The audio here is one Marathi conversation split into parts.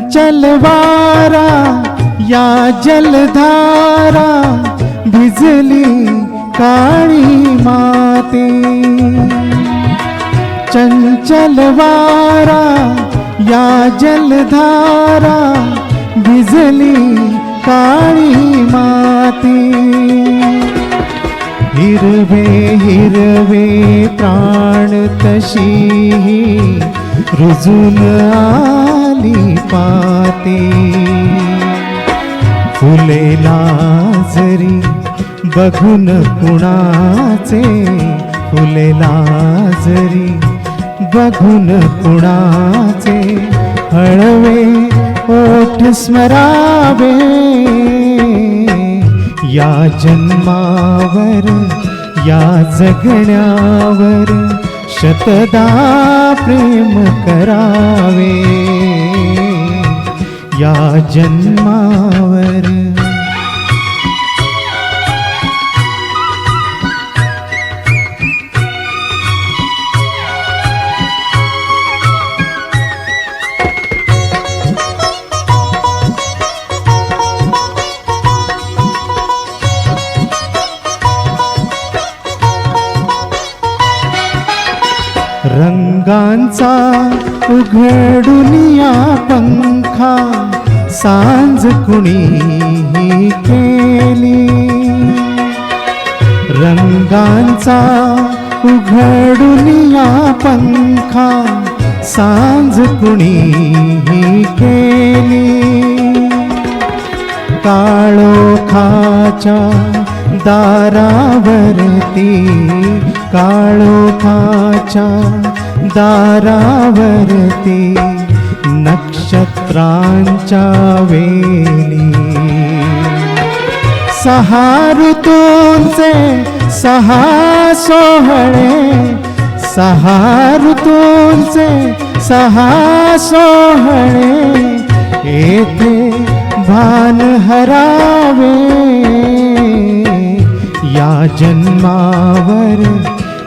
चंचल वारा या जलधारा भिजली काळी माते. चंचल वारा या जलधारा भिजली काळी माती. हिरवे हिरवे प्राण तशी रुजून आली पाते फुले लाजरी बघून कुणाचे फुले लाजरी बघून कुणाचे हळवे ओठ स्मरावे या जन्मावर या जगण्यावर शतदा प्रेम करावे। या जन्मा रंगांचा उघडून या पंखा सांज कुणी केली. रंगांचा उघडून या पंखा सांज कुणी केली. काळोखाच्या दारावरती काळोखाच्या दारावरती नक्षत्रांच्या वेली. सहा ऋतूंचे सहा सोहळे सहा ऋतूंचे सहा सोहळे येथे भान हरावे. या जन्मावर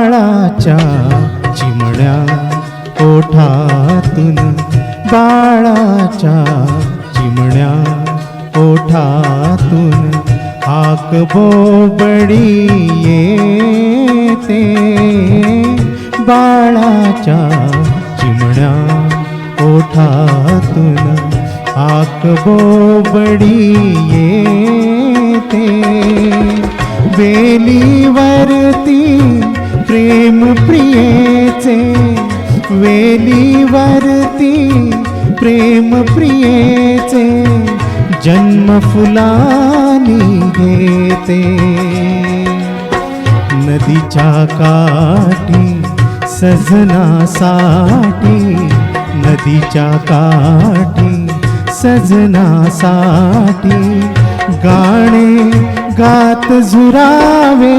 बाळाच्या चिमण्या ओठातून बाळाच्या चिमण्या ओठातून हाक बोबडी येते. बाळाच्या चिमण्या ओठातून हाक बोबडी येते. वेलीवरती प्रेम प्रियेचे वेलीवरती प्रेम प्रियेचे जन्म फुलानी घेते. नदीच्या काठी सजनासाठी नदीच्या काठी सजनासाठी गाणे गात झुरावे.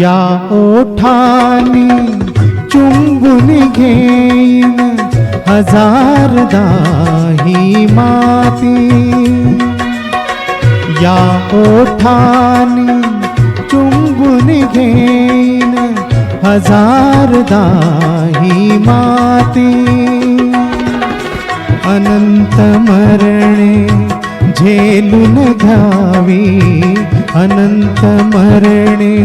या ओठानी चुंबून घेईन हजार दाही माती। या घेईन हजार दाही माती। अनंत मरणे झेलून घ्यावी अनंत मरणे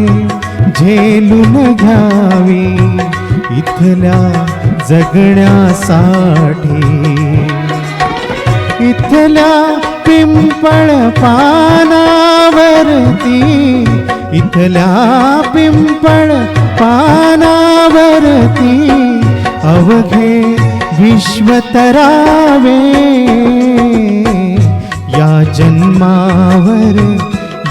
झेलून घ्यावी. इथल्या जगण्यासाठी इथल्या पिंपळ पानावरती इथल्या पिंपळ पानावरती अवघे विश्वतरावे या जन्मावर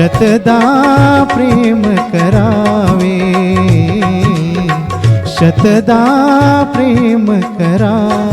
शतदा प्रेम करावे। शतदा प्रेम करावे।